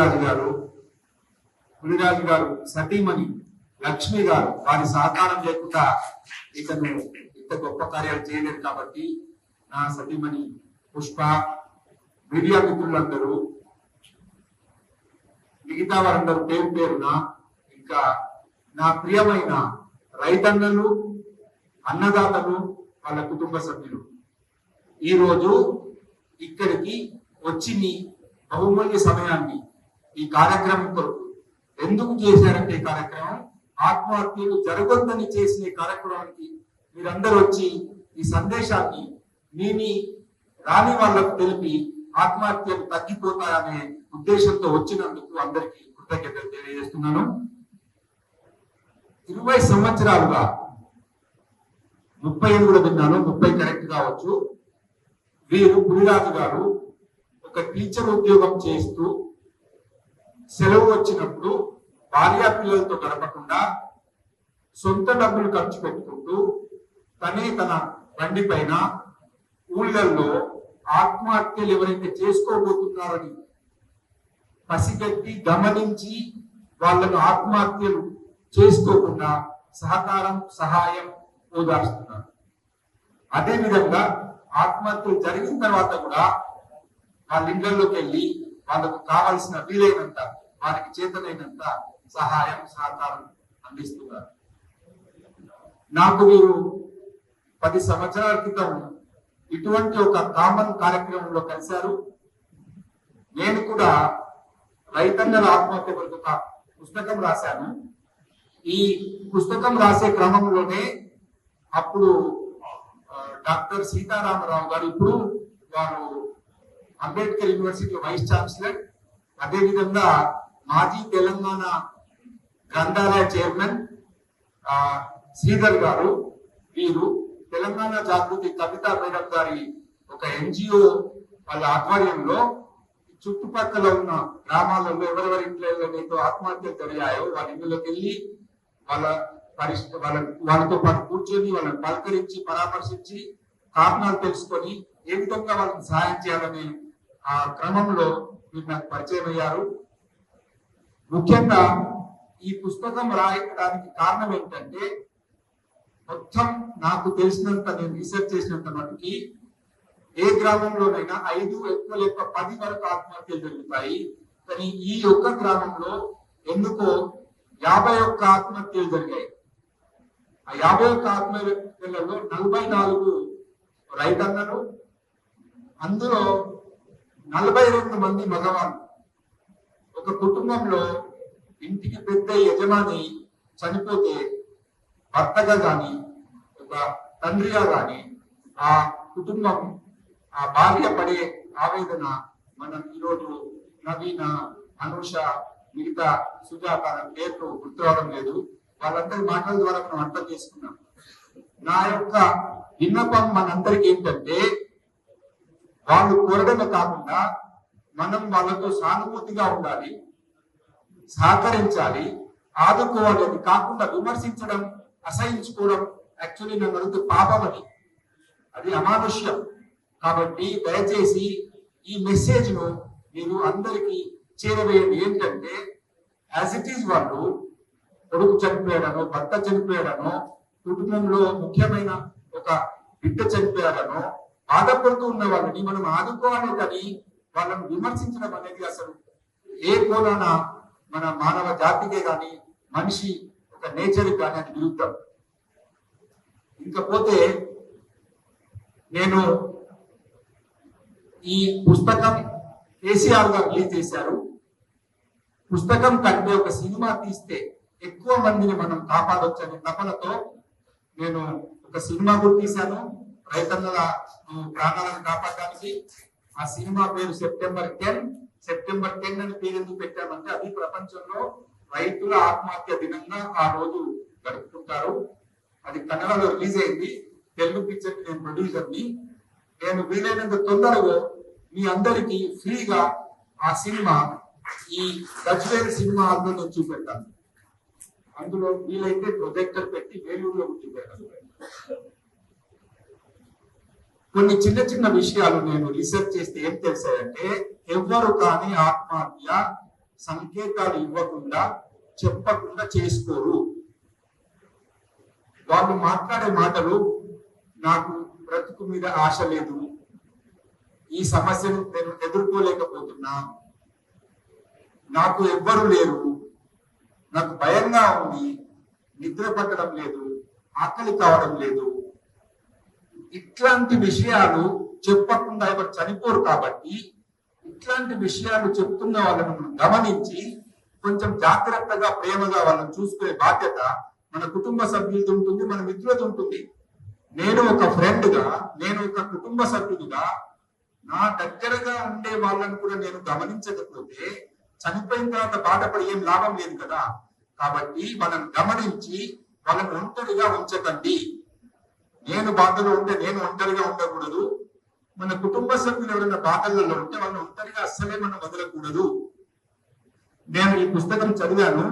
పులిరాజు గారు పులిరాజు గారు సతీమణి లక్ష్మి గారు వారి సహకారం లేకుండా ఇతను ఇంత గొప్ప కార్యాలు చేయలేదు కాబట్టి నా సతీమణి పుష్ప మీడియా మిత్రులందరూ మిగతా వారందరూ పేరు పేరున ఇంకా నా ప్రియమైన రైతన్నలు అన్నదాతలు వాళ్ళ కుటుంబ సభ్యులు ఈ రోజు ఇక్కడికి వచ్చి మీ బహుమూల్య సమయాన్ని ఈ కార్యక్రమం కొరకు. ఎందుకు చేశారంటే ఈ కార్యక్రమం? ఆత్మహత్యలు జరగొద్దని చేసిన ఈ కార్యక్రమానికి మీరందరూ వచ్చి ఈ సందేశాన్ని మీ మీ రాని వాళ్ళకు తెలిపి ఆత్మహత్యలు తగ్గిపోతాయనే ఉద్దేశంతో వచ్చినందుకు అందరికీ కృతజ్ఞతలు తెలియజేస్తున్నాను. ఇరవై సంవత్సరాలుగా ముప్పై కూడా విన్నాను ముప్పై కరెక్ట్ కావచ్చు. వీరు గురిరాజు గారు ఒక టీచర్ ఉద్యోగం చేస్తూ సెలవు వచ్చినప్పుడు భార్యా పిల్లలతో గడపకుండా సొంత డబ్బులు ఖర్చు పెట్టుకుంటూ తనే తన బండి పైన ఊళ్ళల్లో ఆత్మహత్యలు ఎవరైతే చేసుకోబోతున్నారని పసిగట్టి గమనించి వాళ్ళను ఆత్మహత్యలు చేసుకోకుండా సహకారం సహాయం ఓదార్స్తున్నారు. అదేవిధంగా ఆత్మహత్యలు జరిగిన తర్వాత కూడా వాళ్ళ ఇళ్ళలోకి వెళ్ళి వాళ్ళకు కావలసిన వీలైనంత వారికి చేతనైనంత సహాయం సహకారం అందిస్తున్నారు. నాకు మీరు పది సంవత్సరాల క్రితం ఇటువంటి ఒక కామన్ కార్యక్రమంలో కలిశారు. నేను కూడా రైతన్నల ఆత్మహత్య కొరకు ఒక పుస్తకం రాశాను. ఈ పుస్తకం రాసే క్రమంలోనే అప్పుడు డాక్టర్ సీతారామరావు గారు ఇప్పుడు వారు అంబేద్కర్ యూనివర్సిటీ వైస్ ఛాన్సలర్ అదేవిధంగా మాజీ తెలంగాణ గ్రంథాలయ చైర్మన్ శ్రీధర్ గారు వీరు తెలంగాణ జాగృతి కవితా మేడం గారి ఒక ఎన్జిఓ వాళ్ళ ఆధ్వర్యంలో చుట్టుపక్కల ఉన్న గ్రామాలలో ఎవరెవరి ఇంట్లో ఆత్మహత్యలు జరిగాయో వాళ్ళ ఇంట్లోకి వెళ్ళి వాళ్ళ పరిస్థితి వాళ్ళ వాళ్ళతో పాటు కూర్చొని వాళ్ళని పలకరించి పరామర్శించి కారణాలు తెలుసుకొని ఏ విధంగా వాళ్ళకి సహాయం చేయాలనే ఆ క్రమంలో మీరు నాకు పరిచయం అయ్యారు. ముఖ్యంగా ఈ పుస్తకం రాయడానికి కారణం ఏంటంటే మొత్తం నాకు తెలిసినంత నేను రీసెర్చ్ చేసినంత మటుకి ఏ గ్రామంలోనైనా ఐదు ఎక్కువ లేక పది వరకు ఆత్మహత్యలు జరుగుతాయి. కానీ ఈ ఒక్క గ్రామంలో ఎందుకో యాభై ఒక్క ఆత్మహత్యలు జరిగాయి. ఆ యాభై ఒక్క ఆత్మహత్యలలో నలభై నాలుగు రైతన్నలు అందులో నలభై రెండు మంది మగవాళ్ళు. ఒక కుటుంబంలో ఇంటికి పెద్ద యజమాని చనిపోతే భర్తగా గాని ఒక తండ్రిగా గాని ఆ కుటుంబం ఆ భార్య పడే ఆవేదన మనం ఈరోజు నవీన అనుష మిగతా సుజాత పేర్లు గుర్తురావడం లేదు. వాళ్ళందరి మాటల ద్వారా మనం అర్థం చేసుకున్నాం. నా యొక్క విన్నపం మనందరికి ఏంటంటే వాళ్ళు కోరడమే కాకుండా మనం వాళ్ళతో సానుభూతిగా ఉండాలి సహకరించాలి ఆదుకోవాలి అది కాకుండా విమర్శించడం అసహించుకోవడం యాక్చువల్లీ నన్ను అడుగుతూ పాపం అది. అది అమానుష్యం. కాబట్టి దయచేసి ఈ మెసేజ్ను మీరు అందరికీ చేరవేయండి. ఏంటంటే యాజ్ ఇట్ ఈజ్ వాళ్ళు కొడుకు చనిపోయాడనో భర్త చనిపోయాడనో కుటుంబంలో ముఖ్యమైన ఒక బిడ్డ చనిపోయాడనో బాధపడుతూ ఉన్న వాళ్ళని మనం ఆదుకోవాలి కానీ వాళ్ళని విమర్శించడం అనేది అసలు ఏ కోణాన మన మానవ జాతికే కానీ మనిషి ఒక నేచర్ కానీ అది విరుద్ధం. ఇంకపోతే నేను ఈ పుస్తకం కేసీఆర్ గారు రిలీజ్ చేశారు. పుస్తకం కంటే ఒక సినిమా తీస్తే ఎక్కువ మందిని మనం కాపాడొచ్చనే తపనతో నేను ఒక సినిమా కూడా తీశాను. రైతన్నల ప్రాణాలను కాపాడడానికి ఆ సినిమా పేరు సెప్టెంబర్ టెన్. సెప్టెంబర్ టెన్ అని పేరు ఎందుకు పెట్టామంటే అది ప్రపంచంలో రైతుల ఆత్మహత్య దినంగా ఆ రోజు గడుపుకుంటారు అది కన్నడలో రిలీజ్ అయింది. తెలుగు పిక్చర్ నేను ప్రొడ్యూసర్ని నేను వీలైనంత తొందరగా మీ అందరికి ఫ్రీగా ఆ సినిమా ఈ గజ్వేల్ సినిమా హాల్లో చూపెట్టాను అందులో వీలైతే ప్రొజెక్టర్ పెట్టి వేలూరులో చూపెట్టాను కొన్ని చిన్న చిన్న విషయాలు నేను రీసెర్చ్ చేస్తే ఏం తెలిసాయంటే ఎవ్వరు కానీ ఆత్మహత్య సంకేతాలు ఇవ్వకుండా చెప్పకుండా చేసుకోరు. వాళ్ళు మాట్లాడే మాటలు నాకు బ్రతుకు మీద ఆశ లేదు. ఈ సమస్యను నేను ఎదుర్కోలేకపోతున్నా. నాకు ఎవ్వరు లేరు. నాకు భయంగా ఉంది. నిద్ర పట్టడం లేదు. ఆకలి కావడం లేదు. ఇట్లాంటి విషయాలు చెప్పకుండా ఎవరు చనిపోరు కాబట్టి ఇట్లాంటి విషయాలు చెప్తున్న వాళ్ళని మనం గమనించి కొంచెం జాగ్రత్తగా ప్రేమగా వాళ్ళని చూసుకునే బాధ్యత మన కుటుంబ సభ్యులతో ఉంటుంది మన మిత్రులతో ఉంటుంది. నేను ఒక ఫ్రెండ్గా నేను ఒక కుటుంబ సభ్యుడిగా నా దగ్గరగా ఉండే వాళ్ళని కూడా నేను గమనించకపోతే చనిపోయిన తర్వాత బాధపడి ఏం లాభం లేదు కదా. కాబట్టి వాళ్ళని గమనించి వాళ్ళని ఒంటరిగా ఉంచకండి. నేను బాధలో ఉంటే నేను ఒంటరిగా ఉండకూడదు. మన కుటుంబ సభ్యులు ఎవరైనా బాధలలో ఉంటే వాళ్ళని ఒంటరిగా అస్సలే మనం వదలకూడదు. నేను ఈ పుస్తకం చదివాను.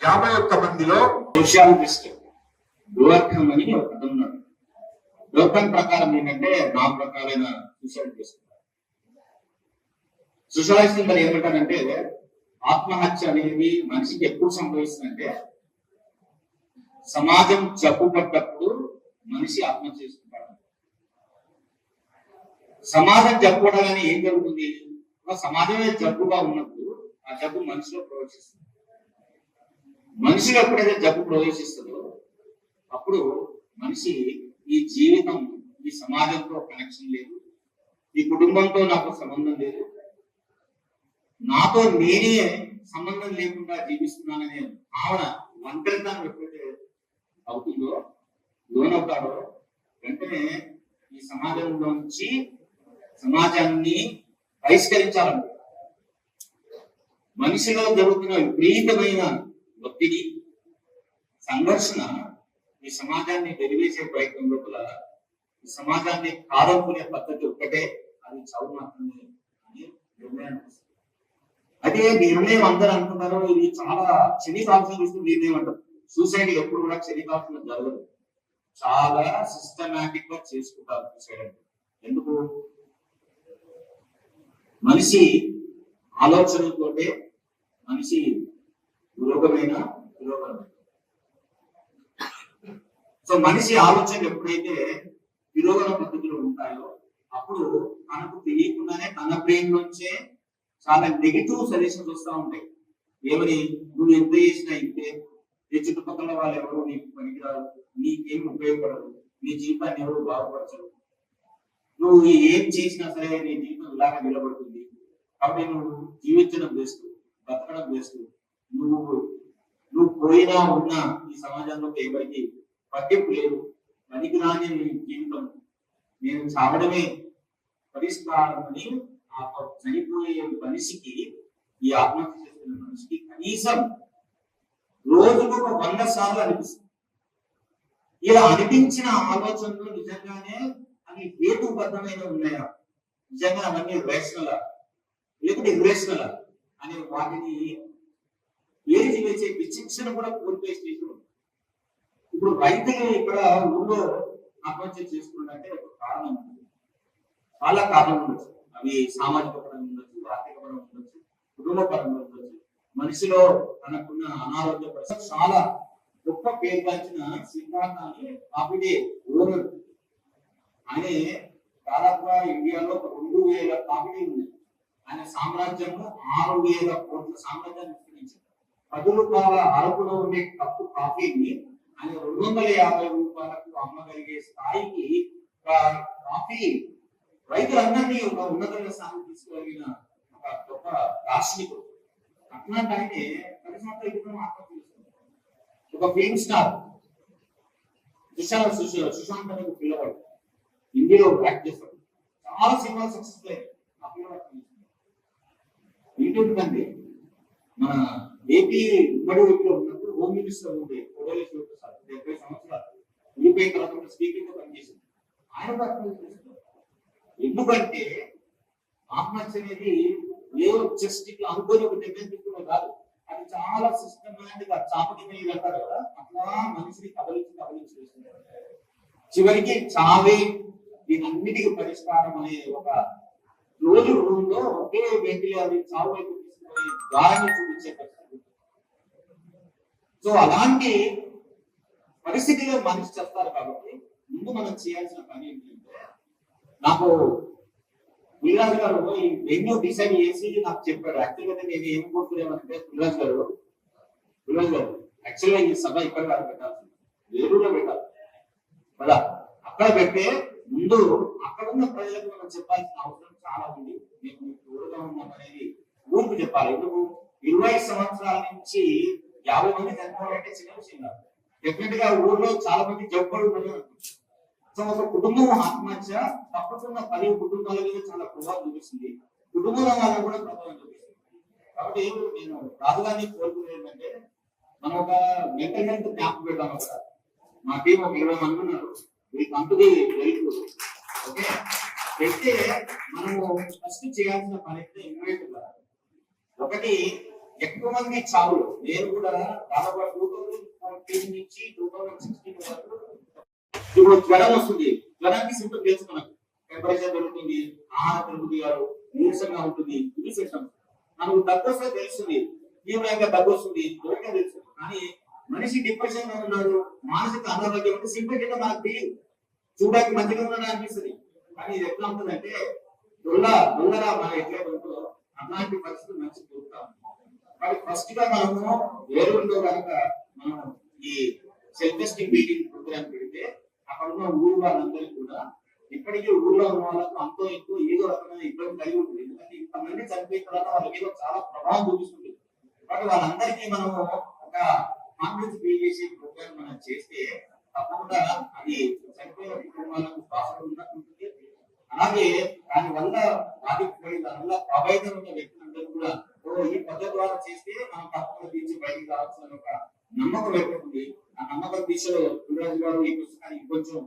యాభై ఒక్క మందిలో సోషియాలజిస్ట్ అని లోకం ఉన్నాడు ప్రకారం ఏంటంటే నా ప్రకారమైన సోషియాలజిస్ట్ సోషాలజిస్ట్ మరి ఏమంటారంటే ఆత్మహత్య అనేది మనిషికి ఎప్పుడు సంభవిస్తుందంటే సమాజం జబ్బు పడ్డప్పుడు మనిషి ఆత్మహత్య చేసుకుంటాడు. సమాజం జబ్బు అని ఏం జరుగుతుంది? ఒక సమాజమే జబ్బుగా ఉన్నప్పుడు ఆ జబ్బు మనిషిలో ప్రవేశిస్తుంది. మనిషిలో ఎప్పుడైతే జబ్బు ప్రవేశిస్తుందో అప్పుడు మనిషి ఈ జీవితం ఈ సమాజంతో కనెక్షన్ లేదు. ఈ కుటుంబంతో నాకు సంబంధం లేదు. నాతో నేనే సంబంధం లేకుండా జీవిస్తున్నాననే భావన ఒంటరితనం ఎప్పుడైతే అవుతుందో లోనవుతాడో వెంటనే ఈ సమాజంలోంచి సమాజాన్ని బహిష్కరించాలంటే. మనిషిలో జరుగుతున్న విపరీతమైన ఒత్తిడి సంఘర్షణ ఈ సమాజాన్ని వెలివేసే ప్రయత్నం లోపల ఈ సమాజాన్ని కాదనుకునే పద్ధతి ఒక్కటే అది చదువు మాత్రమే అని నిర్ణయం అదే నిర్ణయం అందరూ అనుకుంటారు ఇది చాలా క్షణికాల్సిన నిర్ణయం అంటారు. సూసైడ్ ఎప్పుడు కూడా శని జరగదు. చాలా సిస్టమేటిక్గా చేసుకుంటారు సూసైడ్ ఎందుకు? మనిషి ఆలోచనలతోటే మనిషి పురోగమైన పురోగమైన సో మనిషి ఆలోచనలు ఎప్పుడైతే పురోగమ పద్ధతిలో ఉంటాయో అప్పుడు మనకు తెలియకుండానే తన బ్రెయిన్ నుంచే చాలా నెగిటివ్ సజెషన్స్ వస్తూ ఉంటాయి. ఏమని? నువ్వు ఎంత చేసినా ఇంతే. నీ చుట్టుపక్కల వాళ్ళు ఎవరు నీకు పనికిరారు. నీకేం ఉపయోగపడదు. నీ జీవితాన్ని ఎవరు బాగుపరచరు. నువ్వు ఏం చేసినా సరే నీ జీవితం ఇలాగ నిలబడుతుంది. కాబట్టి నువ్వు జీవించడం వేస్ట్ బతకడం వేస్ట్ నువ్వు నువ్వు పోయినా ఉన్నా ఈ సమాజంలో ఎవరికి పట్టింపు లేదు. పనికి రాని నీ జీవితం. నేను చావడమే పరిష్కారం అని ఆ ప- చనిపోయే మనిషికి ఈ ఆత్మహత్య చేస్తున్న మనిషికి కనీసం రోజుకు ఒక వంద సార్లు అనిపిస్తుంది. ఇలా అనిపించిన ఆలోచనలు నిజంగానే అవి హేతుబద్ధమైన ఉన్నాయా? నిజంగా అవన్నీ రేషనల్ లేకుంటే ఇర్రేషనల్ అనే వాటిని ఏది వేసే విచక్షణ కూడా కోల్పోయే స్టేజ్ ఇప్పుడు రైతులు ఇక్కడ ఊళ్ళో ఆత్మహత్య చేసుకున్నట్టే ఒక కారణం ఉంది. చాలా కారణం ఉండొచ్చు. అవి సామాజిక పరంగా ఉండొచ్చు ఆర్థిక పరంగా ఉండొచ్చు కుటుంబ పరంగా ఉండొచ్చు. మనిషిలో తనకున్న అనారోగ్య పరిస్థితి చాలా గొప్ప పేరు పంచిన సిద్ధాంతాన్ని కాపిడే ఓనర్ ఆయన దాదాపుగా ఇండియాలో ఒక రెండు వేల కాపిడీ ఉంది ఆయన సామ్రాజ్యము ఆరు వేల కోట్ల సామ్రాజ్యాన్ని విస్తరించింది పది రూపాయల అరకులో ఉండే కప్పు కాఫీని ఆయన రెండు వందల యాభై రూపాయలకు అమ్మగలిగే స్థాయికి ఒక కాఫీ రైతులందరినీ ఒక ఉన్నతమైన స్థానం తీసుకోగలిగిన ఒక గొప్ప దార్శనికుడు. అట్లాంటి ఆయనే పది సంవత్సరాల క్రితం ఆత్మహత్య ఒక ఫిల్మ్ స్టార్ సుశాంత్ సుశా- సుశాంత్ అనే ఒక పిల్లవాడు హిందీలో యాక్ట్ చేస్తాడు. చాలా సినిమాలు సక్సెస్ఫుల్ అయ్యాయి. ఆ పిల్లవాడు ఏంటంటే మన ఏపీ ఉమ్మడి ఏపీలో ఉన్నప్పుడు హోమ్ మినిస్టర్ ఉండే కోడలి శివప్రసాద్ డెబ్బై సంవత్సరాలు యూపీ తర్వాత స్పీకింగ్గా పనిచేసింది. ఆయన ఎందుకంటే ఆత్మహత్య అనేది ఏదో జస్ట్ ఇట్లా అనుకోని ఒక నిర్ణయం కాదు. అది చాలా సిస్టమేటిక్గా చాపటి మీద అంటారు కదా అట్లా మనిషిని కబలించి కబలించి చివరికి చావే దీనన్నిటికీ పరిష్కారం అనే ఒక రోజు రూమ్లో ఒకే వెంటిలో అది చావు వైపు తీసుకుపోయి దారిని చూపించే పరిస్థితి. సో అలాంటి పరిస్థితిలో మనిషి చెప్తారు కాబట్టి ముందు మనం చేయాల్సిన పని ఏంటంటే నాకు గురురాజు గారు ఈ వెన్యూ డిసైడ్ చేసి నాకు చెప్పాడు యాక్చువల్గా నేను ఏం కోరుకునేమంటే గురురాజు గారు గురురాజు గారు యాక్చువల్గా ఈ సభ ఇక్కడ కాదు పెట్టాల్సింది వేరుగా పెట్టాలి. కదా అక్కడ పెట్టే ముందు అక్కడ ఉన్న ప్రజలకు మనం చెప్పాల్సిన అవసరం చాలా ఉంది. మేము మీకు తోడుగా ఉన్నాం అనేది ఊరికి చెప్పాలి. ఎందుకు? ఇరవై సంవత్సరాల నుంచి యాభై మంది చనిపోవాలంటే చిన్న విషయం కాదు. డెఫినెట్గా ఊర్లో చాలా మంది జబ్బులు ఉన్నారు. సో ఒక కుటుంబం ఆత్మహత్య తప్పకుండా పది కుటుంబాల మీద చాలా ప్రభావం చూపిస్తుంది. కుటుంబంలో వల్ల కూడా ప్రభావం చూపిస్తుంది. కాబట్టి నేను రాజధాని కోరుకునేది ఏంటంటే మనం ఒక మెంటల్ హెల్త్ క్యాంప్ పెడదాం ఒక మా టీం ఒక ఇరవై మంది ఉన్నారు. ఈ కంపెనీ వెయిట్ ఓకే? పెడితే మనము ఫస్ట్ చేయాల్సిన పని అయితే ఇన్వైట్ ఒకటి ఎక్కువ మంది చావులు నేను కూడా దాదాపు టూ థౌజండ్ ఫోర్టీన్ నుంచి టూ థౌజండ్ సిక్స్టీన్ వరకు ఇప్పుడు జ్వరం వస్తుంది. జ్వరానికి సింటమ్ తెలుసు మనకు. టెంపరేచర్ పెరుగుతుంది ఆహార పెరుగుదల నీరసంగా ఉంటుంది ఇది సిస్టమ్స్ మనకు దగ్గు వస్తే తెలుస్తుంది. తీవ్రంగా దగ్గు వస్తుంది ఎవరికైనా తెలుసు కానీ మనిషి డిప్రెషన్లో ఉన్నారు మానసిక అనారోగ్యం అంటే సింపుల్ కింద మనకు తెలియదు. చూడడానికి మంచిగా ఉన్నాడు అనిపిస్తుంది. కానీ ఇది ఎట్లా ఉంటుందంటే దొల్ల దొంగరా మన ఎట్లా ఉంటుందో అలాంటి పరిస్థితులు మంచి దొరుకుతాం మరి ఫస్ట్గా మనము వేరులో కనుక మనం ఈ సెల్ఫ్ ఎస్టీమ్ మీటింగ్ ప్రోగ్రామ్ పెడితే అక్కడ ఉన్న ఊరు వాళ్ళందరికీ కూడా ఇప్పటికీ ఊర్లో ఉన్న వాళ్ళకు అంతో ఎక్కువ ఏదో రకమైన ఇబ్బంది కలిగి ఉంటుంది. ఎందుకంటే ఇంతమంది చనిపోయిన తర్వాత వాళ్ళకి ఏదో చాలా ప్రభావం చూపిస్తుంది. కాబట్టి వాళ్ళందరికీ మనము ఒక కాన్ఫిడెన్స్ బిల్డ్ చేసే ప్రోగ్రామ్ మనం చేస్తే తప్పకుండా అది చనిపోయిన కుటుంబాలకు బాధలు ఉంటుంది అలాగే దాని వల్ల బాధితుడి దాని వల్ల ప్రభావితం ఉన్న వ్యక్తులందరూ కూడా ఓ ఈ పద్ధతి ద్వారా చేస్తే మనం తప్పకుండా తీర్చి బయటికి రావాల్సిన ఒక నమ్మకం ఏర్పడుతుంది ఆ నమ్మకం దిశలో గురురాజు గారు ఈ పుస్తకాన్ని కొంచెం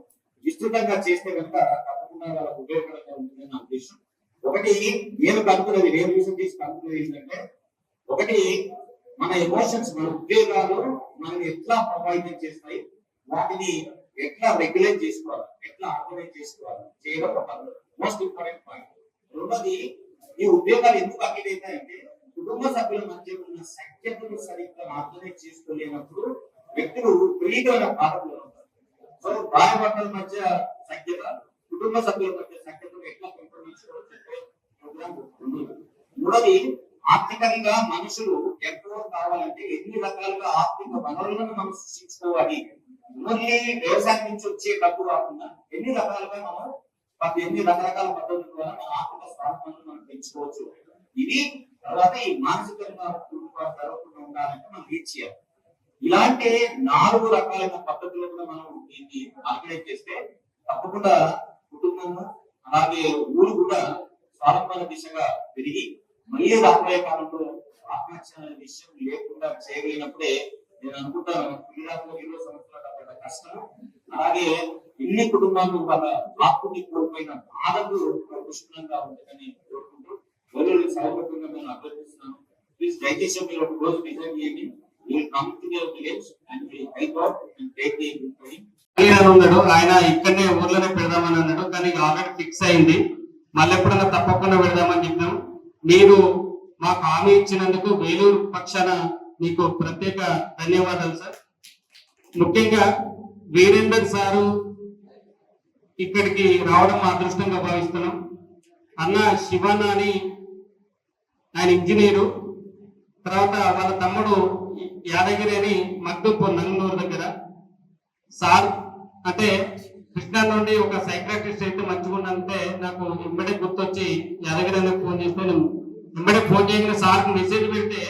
విస్తృతంగా చేస్తే కనుక తప్పకుండా వాళ్ళకు ఉపయోగకరంగా ఉంటుందని నా ఉద్దేశం. ఒకటి నేను కనుక్కున్నది నేను రీసెంట్ తీసి కనుక్కున్నది ఏంటంటే ఒకటి మన ఎమోషన్స్ మన ఉద్వేగాలు మనం ఎట్లా ప్రభావితం చేస్తాయి వాటిని ఎట్లా రెగ్యులేట్ చేసుకోవాలి ఎట్లా ఆర్గనైజ్ చేసుకోవాలి చేయడం ఒక మోస్ట్ ఇంపార్టెంట్ పాయింట్ రెండోది ఈ ఉద్యోగాలు ఎందుకు అక్కడి అంటే కుటుంబ సభ్యుల మధ్య ఉన్న సఖ్యతను సరిగ్గా ఆర్గనైజ్ చేసుకోలేనప్పుడు వ్యక్తులు విపరీతమైన బాధలు ఉంటారు సో భార్య భర్తల మధ్య సఖ్యత కుటుంబ సభ్యుల మధ్య సఖ్యతను ఎట్లా పెంపొందించుకోవచ్చు ప్రోగ్రామ్ ఆర్థికంగా మనుషులు ఎంతో కావాలంటే ఎన్ని రకాలుగా ఆర్థిక వనరులను మనం సృష్టించుకోవాలి? ఓన్లీ వ్యవసాయం నుంచి వచ్చే డబ్బు కాకుండా ఎన్ని రకాలుగా మనం ఎన్ని రకరకాల పద్ధతుల ద్వారా మన ఆర్థిక స్వాతంత్రం మనం పెంచుకోవచ్చు? ఇది తర్వాత ఈ మానసికంగా కుటుంబాలు జరగకుండా ఉండాలంటే మనం రీచ్ చేయాలి? ఇలాంటి నాలుగు రకాలైన పద్ధతులు కూడా మనం దీన్ని ఆర్గనైజ్ చేస్తే తప్పకుండా కుటుంబము అలాగే ఊరు కూడా స్వారంభాల దిశగా పెరిగి మళ్ళీ రాబోయే కాలంలో ఆత్మహత్య అనే విషయం లేకుండా చేయగలిగినప్పుడే నేను అనుకుంటాను క్రీడాలో ఇరవై సంవత్సరాల పెద్ద కష్టం అలాగే ఇన్ని కుటుంబాలు వాళ్ళ ఆత్మని కోల్పోయిన బాధలు పుష్కలంగా ఉంటుందని కోరుకుంటూ రోజులు సౌకర్యంగా నేను అభ్యర్థిస్తున్నాను ప్లీజ్ దయచేసి మీరు ఒక రోజు డిజైన్ చేయండి అని ఉన్నాడు ఆయన ఇక్కడనే ఊర్లోనే పెడదామని అన్నాడు. కానీ ఆల్రెడీ ఫిక్స్ అయింది. మళ్ళీ ఎప్పుడన్నా తప్పకుండా పెడదామని చెప్పాం. మీరు మాకు హామీ ఇచ్చినందుకు వేలూరు పక్షాన మీకు ప్రత్యేక ధన్యవాదాలు సార్. ముఖ్యంగా వీరేందర్ సారు ఇక్కడికి రావడం మా అదృష్టంగా భావిస్తున్నాం. అన్న శివన్న ఆయన ఇంజనీరు తర్వాత వాళ్ళ తమ్ముడు యాదగిరి అని మగ్దుపూర్ నంగనూరు దగ్గర. సార్ అంటే కృష్ణా నుండి ఒక సైక్రాటిస్ట్ అయితే మంచిగుందంటే నాకు ఇమ్మడే గుర్తొచ్చి యాదగిరి అన్నకు ఫోన్ చేస్తే నేను ఇమ్మడే ఫోన్ చేయగానే సార్ మెసేజ్ పెడితే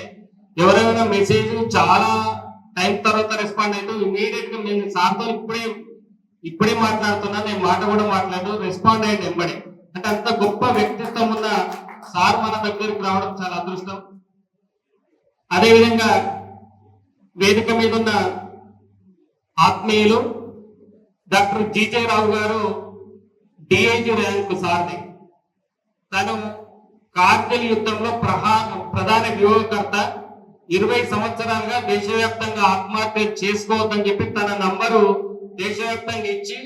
ఎవరైనా మెసేజ్ చాలా టైం తర్వాత రెస్పాండ్ అయితే ఇమీడియట్గా నేను సార్తో ఇప్పుడే ఇప్పుడే మాట్లాడుతున్నా నేను మాట కూడా మాట్లాడు రెస్పాండ్ అయ్యింది ఎంబడే అంటే అంత గొప్ప వ్యక్తిత్వం ఉన్న సార్ మన దగ్గరికి రావడం చాలా అదృష్టం. అదేవిధంగా వేదిక మీద ఉన్న ఆత్మీయులు డాక్టర్ జీజే రావు గారు డిఐజీ ర్యాంక్ సార్ని. తను కార్గిల్ యుద్ధంలో ప్రహా ప్రధాన వ్యూహకర్త ఇరవై సంవత్సరాలుగా దేశవ్యాప్తంగా ఆత్మహత్య చేసుకోవద్దని చెప్పి తన నంబరు దేశవ్యాప్తంగా ఇచ్చి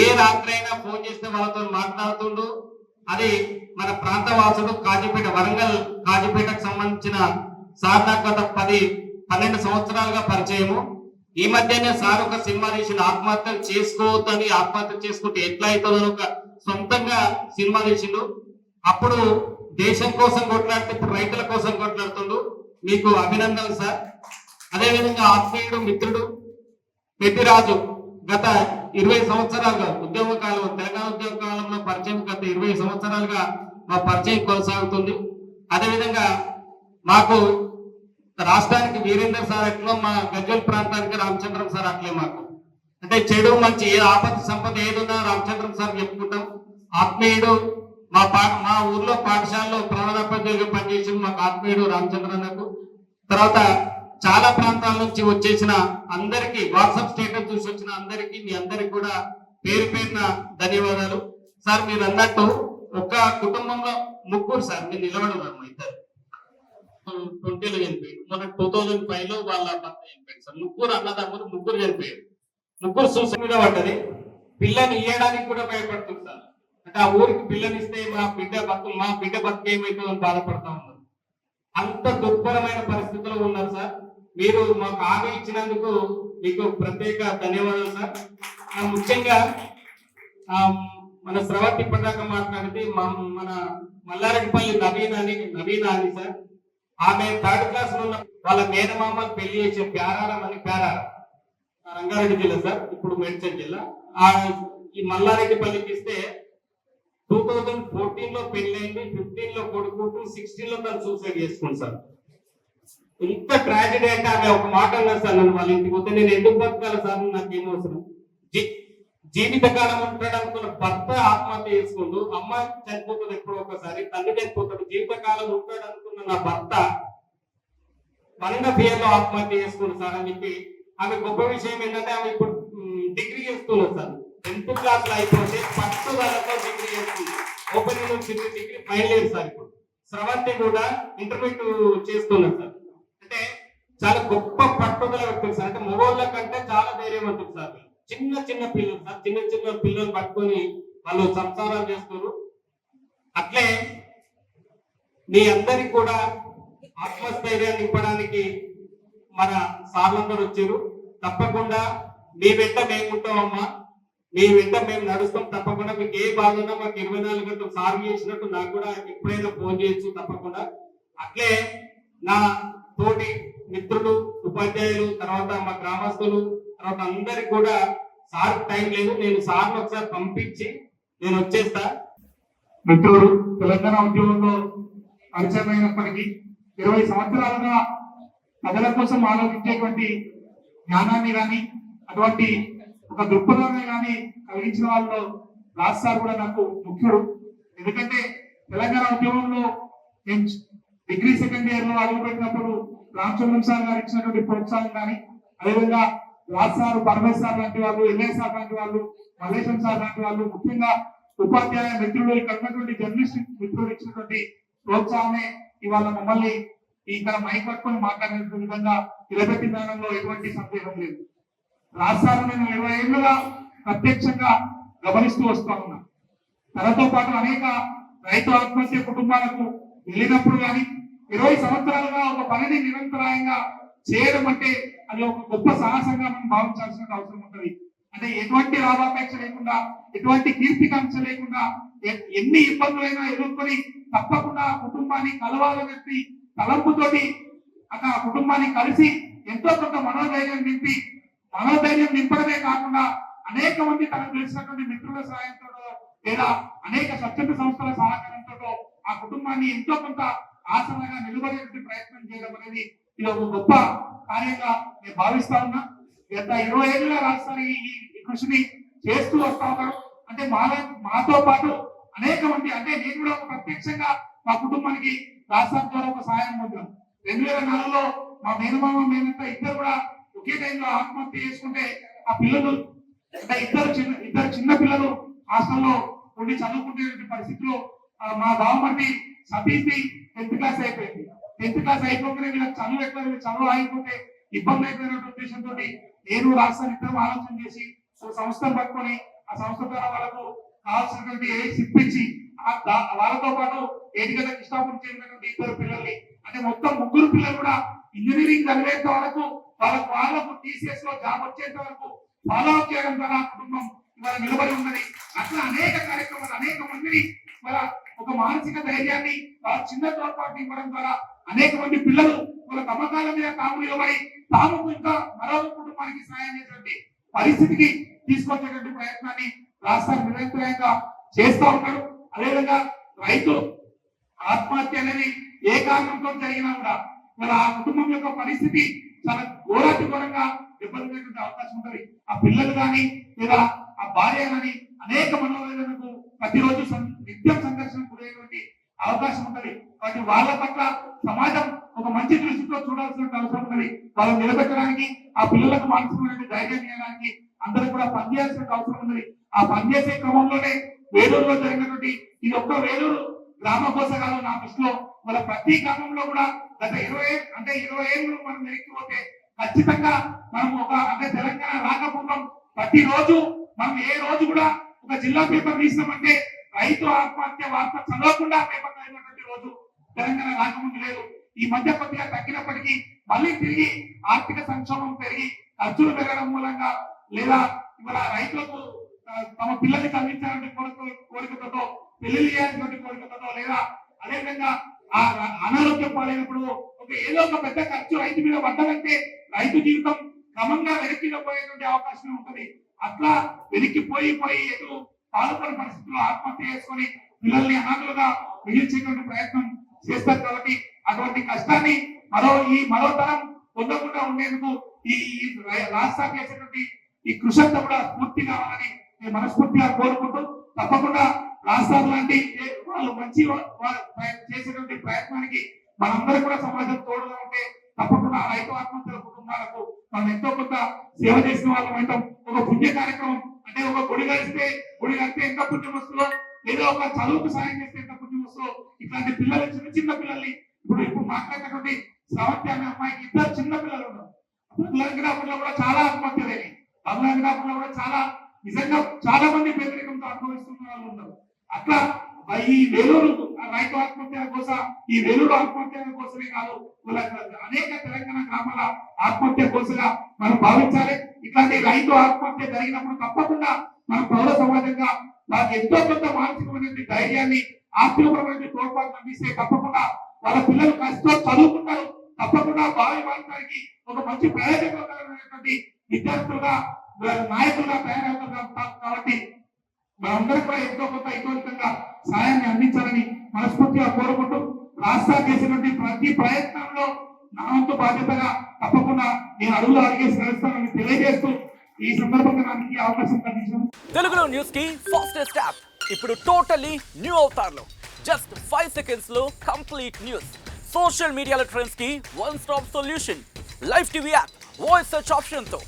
ఏ రాత్రి అయినా ఫోన్ చేస్తే వాళ్ళతో మాట్లాడుతుండు. అది మన ప్రాంతవాసుడు కాజీపేట వరంగల్ కాజీపేటకు సంబంధించిన సార్ నాకు గత పది పన్నెండు సంవత్సరాలుగా పరిచయము. ఈ మధ్యనే సార్ ఒక సినిమా తీసిన ఆత్మహత్యలు చేసుకోవద్దని ఆత్మహత్య చేసుకుంటే ఎట్లా అవుతుందని ఒక సొంతంగా సినిమా తీసిండు. అప్పుడు దేశం కోసం కొట్లాడితే ఇప్పుడు రైతుల కోసం కొట్లాడుతుండు. మీకు అభినందనలు సార్. అదేవిధంగా ఆత్మీయుడు మిత్రుడు పెద్దిరాజు గత ఇరవై సంవత్సరాలుగా ఉద్యమ కాలం తెలంగాణ ఉద్యమ కాలంలో పరిచయం గత ఇరవై సంవత్సరాలుగా మా పరిచయం కొనసాగుతుంది. అదేవిధంగా మాకు రాష్ట్రానికి వీరేందర్ సార్ ఎట్లా మా గజ్వల్ ప్రాంతానికి రామచంద్రం సార్ అట్లే మాకు. అంటే చెడు మంచి ఏ ఆపత్తి సంపద ఏదున్నా రామచంద్రం సార్ చెప్పుకుంటాం. ఆత్మీయుడు మా పా మా ఊర్లో పాఠశాలలో ప్రధానోపాధ్యాయులుగా పనిచేసిన మాకు ఆత్మీయుడు రామచంద్రన్నకు తర్వాత చాలా ప్రాంతాల నుంచి వచ్చేసిన అందరికీ వాట్సాప్ స్టేటస్ చూసి వచ్చిన అందరికీ మీ అందరికి కూడా పేరు పేరున ధన్యవాదాలు. సార్ మీరు అన్నట్టు ఒక కుటుంబంలో ముగ్గురు సార్ మీరు నిలబడి మా ఇద్దరు. ట్వంటీలో చనిపోయారు. మన టూ థౌజండ్ ఫైవ్లో వాళ్ళ భర్త చనిపోయారు సార్. ముగ్గురు అన్నదమ్ములు ముగ్గురు చనిపోయారు. ముగ్గురు సూసైడ్ మీద పడ్డది. పిల్లని ఇవ్వడానికి కూడా భయపడుతుంది సార్. అంటే ఆ ఊరికి పిల్లని ఇస్తే మా బిడ్డ బతు మా బిడ్డ బతుకు ఏమైతుందో అని బాధపడతా ఉన్నారు. అంత దుర్భరమైన పరిస్థితిలో ఉన్నారు సార్. మీరు మాకు హామీ ఇచ్చినందుకు మీకు ప్రత్యేక ధన్యవాదాలు సార్. ముఖ్యంగా ఆ, మన స్రవంతి ఇప్పటిదాకా మాట్లాడితే మన మల్లారెడ్డిపల్లి నవీన్ అని నవీన్ అని సార్. ఆమె థర్డ్ క్లాస్లో ఉన్న వాళ్ళ మేనమామలు పెళ్ళి చేసే ప్యారారం అని ప్యారారం. రంగారెడ్డి జిల్లా సార్ ఇప్పుడు మేడ్చల్ జిల్లా. ఆ ఈ మల్లారెడ్డిపల్లికి ఇస్తే టూ థౌజండ్ ఫోర్టీన్లో పెళ్ళైంది ఫిఫ్టీన్లో కొడుకుంటూ సిక్స్టీన్లో తను సూసైడ్ చేసుకుంది సార్. ఇంత ట్రాజడీ అంటే ఆమె ఒక మాట అన్నారు సార్ నన్ను వాళ్ళ ఇంటికి పోతే నేను ఎందుకు బతకాలి సార్? నాకు ఏం అవసరం? జీ- జీవితకాలం ఉంటాడు అనుకున్న భర్త ఆత్మహత్య చేసుకుంటూ అమ్మ చనిపోతుంది ఎప్పుడో ఒకసారి తల్లి చనిపోతాడు జీవితకాలం ఉంటాడు అనుకున్న నా భర్త వన్ అండ్ ఆత్మహత్య చేసుకుంది సార్ అని చెప్పి ఆమె గొప్ప విషయం ఏంటంటే ఆమె ఇప్పుడు డిగ్రీ చేస్తున్నారు సార్. టెన్త్ క్లాస్లో అయిపోతే పట్టుదలతో డిగ్రీ చేస్తుంది. Open university degree final year sir ఇప్పుడు. స్రవంతి కూడా ఇంటర్మీడియట్ చేస్తున్నారు సార్. అంటే చాలా గొప్ప పట్టుదల వ్యక్తులు సార్. అంటే మగవాళ్ళ కంటే చాలా ధైర్యవంతులు సార్. చిన్న చిన్న పిల్లలు సార్ చిన్న చిన్న పిల్లలు పట్టుకొని వాళ్ళు సంసారాలు చేస్తారు. అట్లే మీ అందరికి కూడా ఆత్మస్థైర్యాన్ని ఇవ్వడానికి మన సార్లందరూ వచ్చారు. తప్పకుండా మీ వెంట మేము ఉంటామమ్మా. మీ వెంట మేము నడుస్తాం. తప్పకుండా మీకు ఏ బాధ ఉన్నా మాకు ఇరవై నాలుగు గంటలు సార్ చేసినట్టు నాకు కూడా ఎప్పుడైనా ఫోన్ చేయొచ్చు తప్పకుండా. అట్లే నా తోటి మిత్రులు ఉపాధ్యాయులు తర్వాత మా గ్రామస్తులు తర్వాత అందరికి కూడా సార్ టైం లేదు. నేను సార్ ఒకసారి పంపించి నేను వచ్చేస్తా. మిత్రుడు తెలంగాణ ఉద్యమంలో పరిచయమైనప్పటికీ ఇరవై సంవత్సరాలుగా ప్రజల కోసం ఆలోచించేటువంటి జ్ఞానాన్ని కానీ అటువంటి ఒక దృక్పథాన్ని కానీ కలిగించిన వాళ్ళలో రాజ్ సార్ కూడా నాకు ముఖ్యుడు. ఎందుకంటే తెలంగాణ ఉద్యమంలో నేను డిగ్రీ సెకండ్ ఇయర్లో అడుగుపెట్టినప్పుడు రామచంద్రం సార్ గారు ఇచ్చినటువంటి ప్రోత్సాహం కానీ అదేవిధంగా రాజ్ సార్ పరమేశ్ సార్ లాంటి వాళ్ళు ఎల్ఏ సార్ లాంటి వాళ్ళు మల్లేశం సార్ లాంటి వాళ్ళు ముఖ్యంగా ఉపాధ్యాయ మిత్రులు ఇక్కడ ఉన్నటువంటి జర్నలిస్ట్ మిత్రులు ఇచ్చినటువంటి ప్రోత్సాహమే ఇవాళ మమ్మల్ని ఇక్కడ మైక్ పట్టుకొని మాట్లాడే విధంగా నిలబెట్టిన దానిలో ఎటువంటి సందేహం లేదు. రాష్ట్రాలు నేను ఇరవై ఏళ్ళుగా ప్రత్యక్షంగా గమనిస్తూ వస్తా ఉన్నా. తనతో పాటు అనేక రైతు ఆత్మహత్య కుటుంబాలకు వెళ్ళినప్పుడు కానీ ఇరవై సంవత్సరాలుగా ఒక పనిని నిరంతరాయంగా చేయడం అంటే అది ఒక గొప్ప సాహసంగా మనం భావించాల్సిన అవసరం ఉంటుంది. అంటే ఎటువంటి లాభాపేక్ష లేకుండా ఎటువంటి కీర్తికాంక్ష లేకుండా ఎన్ని ఇబ్బందులైనా ఎదుర్కొని తప్పకుండా కుటుంబాన్ని కలవాలనేసి తలంపుతోటి అక్కడ కుటుంబాన్ని కలిసి ఎంతో కొంత మనోధైర్యం నింపి మనోధైర్యం నింపడమే కాకుండా అనేక మంది తనకు తెలిసినటువంటి మిత్రుల సహాయంతో లేదా అనేక స్వచ్ఛంద సంస్థల సహకారంతో ఆ కుటుంబాన్ని ఎంతో కొంత ఆసనగా నిలబడేటువంటి ప్రయత్నం చేయడం అనేది ఇది ఒక గొప్ప కార్యంగా నేను భావిస్తా ఉన్నా. గత ఇరవై ఏళ్ళుగా రాష్ట్రాలు ఈ కృషిని చేస్తూ వస్తా ఉన్నారు. అంటే మా మాతో పాటు అనేక మంది అంటే నేను కూడా ఒక ప్రత్యక్షంగా మా కుటుంబానికి రాష్ట్రం ద్వారా ఒక సహాయం పొందాను. రెండు వేల నాలుగులో మా మేనమామ మేనంతా ఇద్దరు కూడా ఒకే టైంలో ఆత్మహత్య చేసుకుంటే ఆ పిల్లలు అంటే ఇద్దరు చిన్న ఇద్దరు చిన్న పిల్లలు హాస్టల్లో ఉండి చదువుకునే పరిస్థితిలో మా బావమర్ది సతీష్ టెన్త్ క్లాస్ అయిపోయింది. టెన్త్ క్లాస్ అయిపోతేనే వీళ్ళకి చదువు ఎక్కువ చదువు ఆగిపోతే ఇబ్బంది అయిపోయినటువంటి ఉద్దేశంతో నేను రాష్ట్రాన్ని ఇద్దరం ఆలోచన చేసి ఒక సంస్థను పట్టుకొని ఆ సంస్థ ద్వారా వాళ్ళకు కావాల్సినటువంటి ఇప్పించి ఆ వాళ్ళతో పాటు ఏడిగడ్డ కృష్ణాపూర్ చెందినటువంటి ఇద్దరు పిల్లల్ని అంటే మొత్తం ముగ్గురు పిల్లలు కూడా ఇంజనీరింగ్ చదివేంత వరకు వాళ్ళకు వాళ్ళకు టీసీఎస్లో జాబ్ వచ్చేంత వరకు ఫాలో అప్ చేయడం ద్వారా కుటుంబం ఇవాళ నిలబడి ఉన్నది. అట్లా అనేక కార్యక్రమాలు అనేక మందిని వాళ్ళ ఒక మానసిక ధైర్యాన్ని వాళ్ళ చిన్న తోడ్పాటు ఇవ్వడం ద్వారా అనేక మంది పిల్లలు వాళ్ళ తమ్మకాల మీద తాము నిలబడి తాము ఇంకా మరో కుటుంబానికి సహాయం చేసేటువంటి పరిస్థితికి తీసుకొచ్చేటువంటి ప్రయత్నాన్ని రాష్ట్ర నిరంతరంగా చేస్తూ ఉన్నారు. అదేవిధంగా రైతు ఆత్మహత్య అనేది ఏ కారణంతో జరిగినా కూడా మరి ఆ కుటుంబం యొక్క పరిస్థితి చాలా ఘోరాతి ఘోరంగా దెబ్బతినేటువంటి అవకాశం ఉంటుంది. ఆ పిల్లలు కానీ లేదా ఆ భార్య కానీ అనేక మనోవేదనకు ప్రతిరోజు నిత్యం సంఘర్షణ గురయ్యేటువంటి అవకాశం ఉంటుంది. కాబట్టి వాళ్ళ పట్ల సమాజం ఒక మంచి దృష్టితో చూడాల్సిన అవసరం ఉన్నది వాళ్ళని నిలబెట్టడానికి ఆ పిల్లలకు మానసికమైన ధైర్యం చేయడానికి అందరూ కూడా పనిచేయాల్సిన అవసరం ఉన్నది ఆ పనిచేసే క్రమంలోనే వేలూరులో జరిగినటువంటి ఇది ఒక్క వేలూరు గ్రామ కోసగాలు నా దృష్టిలో వాళ్ళ ప్రతి గ్రామంలో కూడా గత ఇరవై అంటే ఇరవై ఏళ్ళు మనం వెనక్కి పోతే ఖచ్చితంగా మనం ఒక అంటే తెలంగాణ రాకపూర్వం ప్రతి రోజు మనం ఏ రోజు కూడా ఒక జిల్లా పేపర్ తీసినామంటే రైతు ఆత్మహత్య వార్త చదవకుండా పేపర్ అయినటువంటి రోజు తెలంగాణ రాకముందు లేదు. ఈ మధ్య కొద్దిగా తగ్గినప్పటికీ మళ్ళీ తిరిగి ఆర్థిక సంక్షోభం పెరిగి ఖర్చులు పెరగడం మూలంగా లేదా ఇవాళ రైతులకు తమ పిల్లల్ని చదివించాలంటే కోరిక కోరికతో పెళ్ళి చేయాల్సినటువంటి కోరికతో లేదా అదేవిధంగా ఆ అనారోగ్యం పాలైనప్పుడు ఒక ఏదో ఒక పెద్ద ఖర్చు రైతు మీద పడ్డదంటే రైతు జీవితం క్రమంగా వెనక్కి పోయేటువంటి అవకాశం ఉంటుంది. అట్లా వెనక్కి పోయి పోయి ఎటు పాల్పడి పరిస్థితుల్లో ఆత్మహత్య చేసుకొని పిల్లల్ని అనాథులుగా మిగిల్చేటువంటి ప్రయత్నం చేస్తారు కాబట్టి అటువంటి కష్టాన్ని మరో ఈ మరో తరం పొందకుండా ఉండేందుకు ఈ ఈ రా- రాష్ట్రానికి ఈ కృషి అంతా కూడా పూర్తి కావాలని నేను మనస్ఫూర్తిగా కోరుకుంటూ తప్పకుండా రాష్ట్రాలు లాంటి వాళ్ళు మంచి వా- చేసేటువంటి ప్రయత్నానికి మనందరం కూడా సమాజం తోడుగా ఉంటే తప్పకుండా రైతు ఆత్మహత్యల కుటుంబాలకు మనం ఎంతో కొంత సేవ చేసిన వాళ్ళం ఒక పుణ్య కార్యక్రమం ఒక గుడి కలిస్తే గుడి కలిస్తే ఎంత పుణ్యం వస్తుందో? లేదా ఒక చదువుకు సాయం చేస్తే ఎంత పుణ్యం వస్తుందో? ఇట్లాంటి పిల్లలు చిన్న చిన్న పిల్లల్ని ఇప్పుడు ఇప్పుడు మాట్లాడినటువంటి శ్రావంతి అనే అమ్మాయికి ఇద్దరు చిన్న పిల్లలు ఉన్నారు. బంగ్లాదేశ్లో కూడా చాలా ఆత్మహత్యలు అయినాయి బంగ్లాదేశ్లో కూడా చాలా నిజంగా చాలా మంది పేదరికంతో అనుభవిస్తున్న వాళ్ళు ఉన్నారు. అట్లా ఈ వెలురు ఆ రైతు ఆత్మహత్యల కోసం ఈ వేలూరు ఆత్మహత్యల కోసమే కాదు అనేక తెలంగాణ గ్రామాల ఆత్మహత్య కోసంగా మనం భావించాలి. ఇట్లాంటి రైతు ఆత్మహత్య జరిగినప్పుడు తప్పకుండా మన పౌర సమాజంగా వాళ్ళకి ఎంతో కొంత మానసికమైనటువంటి ధైర్యాన్ని ఆర్థికపరమైన తోడ్పాటు అందిస్తే తప్పకుండా వాళ్ళ పిల్లలు కష్టం చదువుకుంటారు. తప్పకుండా భావి భారతానికి ఒక మంచి ప్రయోజనకరమైనటువంటి విద్యార్థులుగా నాయకులుగా తయారవుతారు. కాబట్టి మనందరం కూడా ఎంతో కొంత ఇతోలితంగా సాయాన్ని అందించాలని మనస్ఫూర్తిగా కోరుకుంటూ రాష్ట్ర చేసినటువంటి ప్రతి ప్రయత్నంలో నా వంతు బాధ్యతగా తప్పకుండా నేను అడుగులు అడిగే నడుస్తానని తెలియజేస్తూ ఈ సందర్భంగా నాకు ఈ అవకాశం కల్పించాను తెలుగులో న్యూస్కి ఫాస్టెస్ట్ యాప్ ఇప్పుడు టోటలీ న్యూ అవుతారులో జస్ట్ ఫైవ్ సెకండ్స్లో complete news social media ట్రెండ్స్కి one stop solution live TV app voice search ఆప్షన్తో.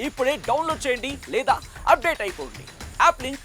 ఇప్పుడే డౌన్లోడ్ చేయండి లేదా అప్డేట్ అయిపోండి. App link